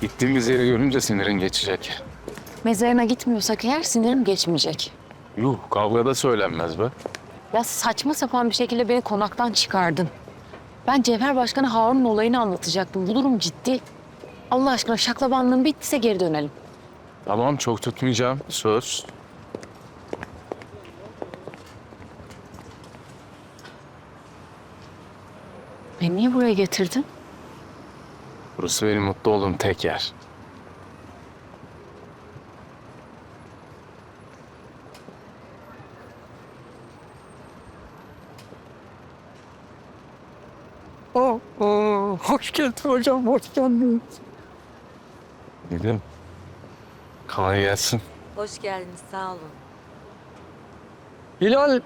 Gittiğimiz yeri görünce sinirin geçecek. Mezarına gitmiyorsak eğer sinirim geçmeyecek. Yuh kavgada söylenmez be. Ya saçma sapan bir şekilde beni konaktan çıkardın. Ben Cevher Başkan'a Harun'un olayını anlatacaktım. Bu durum ciddi. Allah aşkına şaklabanlığın bittiyse geri dönelim. Tamam çok tutmayacağım. Söz. Beni niye buraya getirdin? Burası benim mutlu olduğum tek yer. Oh, oh, hoş geldin hocam, hoş geldin. Dedim. Kolay gelsin. Hoş geldiniz, sağ olun. Hilal,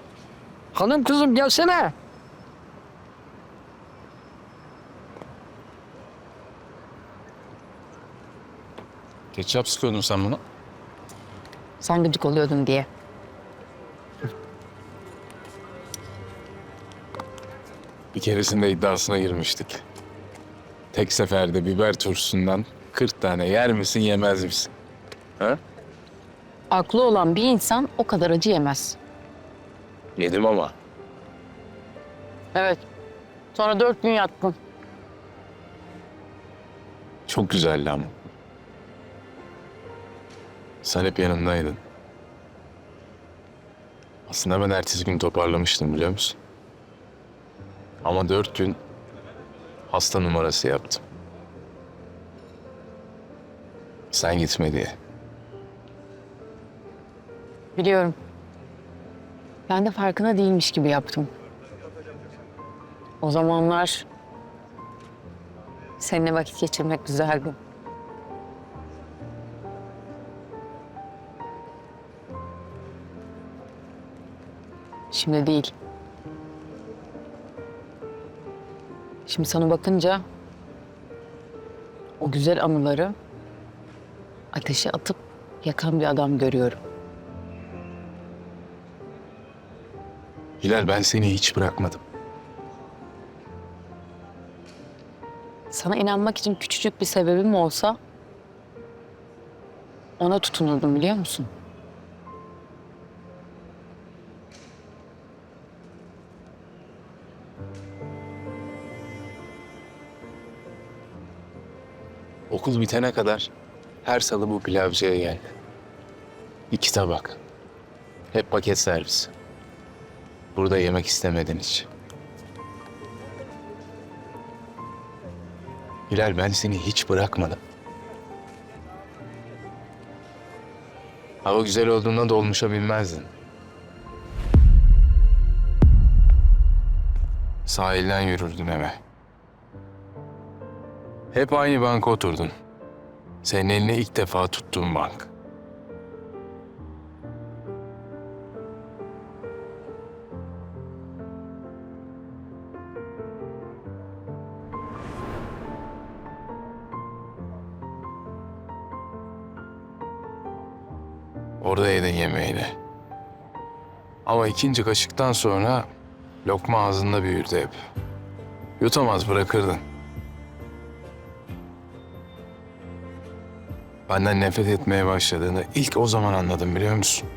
hanım kızım gelsene. Ketçap sıkıyordun sen buna. Sen gıcık oluyordun diye. Bir keresinde iddiasına girmiştik. Tek seferde biber turşusundan 40 tane yer misin yemez misin? Ha? Aklı olan bir insan o kadar acı yemez. Yedim ama. Evet. Sonra dört gün yattın. Çok güzeldi ama. Sen hep yanımdaydın. Aslında ben ertesi gün toparlamıştım biliyor musun? Ama dört gün hasta numarası yaptım. Sen gitme diye. Biliyorum. Ben de farkına değilmiş gibi yaptım. O zamanlar seninle vakit geçirmek güzeldi. Şimdi değil. Şimdi sana bakınca o güzel anıları ateşe atıp yakan bir adam görüyorum. Hilal ben seni hiç bırakmadım. Sana inanmak için küçücük bir sebebim olsa ona tutunurdum biliyor musun? Okul bitene kadar her salı bu pilavcıya gel. İki tabak. Hep paket servis. Burada yemek istemedin hiç. Hilal ben seni hiç bırakmadım. Hava güzel olduğunda dolmuşa binmezdin. Sahilden yürürdün eve. Hep aynı banka oturdun. Senin eline ilk defa tuttuğum bank. Orada yedin yemeğini. Ama ikinci kaşıktan sonra lokma ağzında büyürdü hep. Yutamaz bırakırdın. Benden nefret etmeye başladığını ilk o zaman anladım biliyor musun?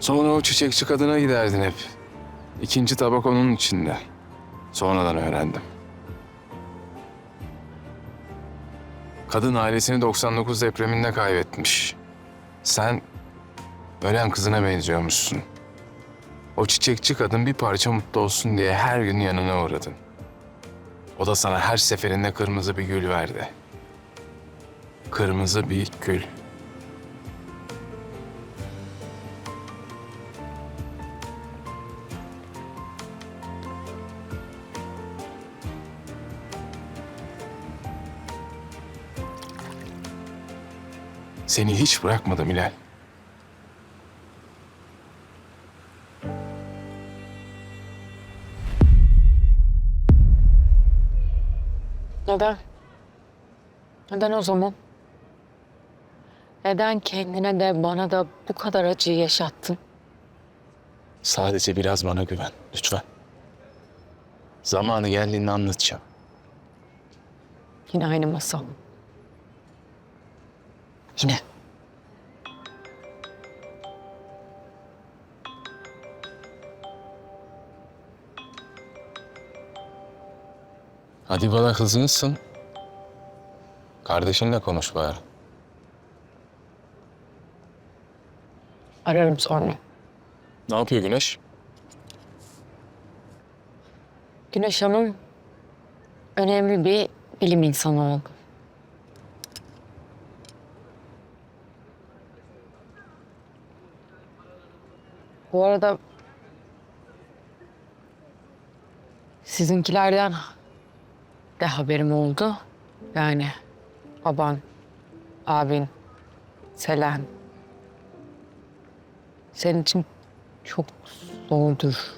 Sonra o çiçekçi kadına giderdin hep. İkinci tabak onun içinde. Sonradan öğrendim. Kadın ailesini 99 depreminde kaybetmiş. Sen ölen kızına benziyormuşsun. O çiçekçi kadın bir parça mutlu olsun diye her gün yanına uğradın. O da sana her seferinde kırmızı bir gül verdi. Kırmızı bir gül. Seni hiç bırakmadım Hilal. Neden? Neden o zaman? Neden kendine de bana da bu kadar acıyı yaşattın? Sadece biraz bana güven lütfen. Zamanı geldiğinde anlatacağım. Yine aynı masal. Yine. Hadi bana kızgınsın. Kardeşinle konuş bari. Ararım sonra. Ne yapıyor Güneş? Güneş Hanım önemli bir bilim insanı oldu. Bu arada sizinkilerden de haberim oldu. Yani baban, abin, Selen. Senin için çok zordur.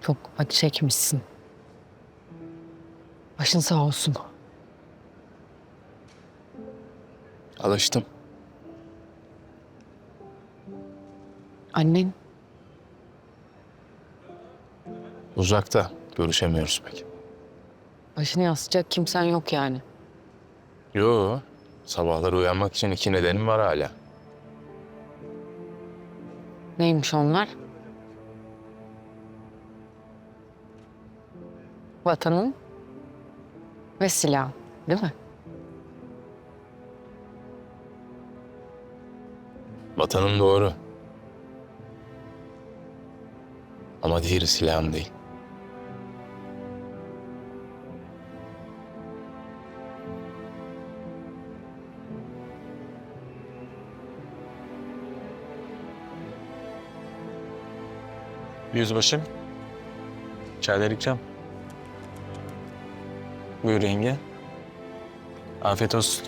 Çok acı çekmişsin. Başın sağ olsun. Alıştım. Annen Uzakta. Görüşemiyoruz pek. Başını yaslayacak kimsen yok yani. Yo. Sabahları uyanmak için iki nedenim var hala. Neymiş onlar? Vatanın ve silah, değil mi? Vatanım doğru. Ama diğeri silahım değil. Yüzbaşım. Çaylar ikram. Buyur yenge. Afiyet olsun.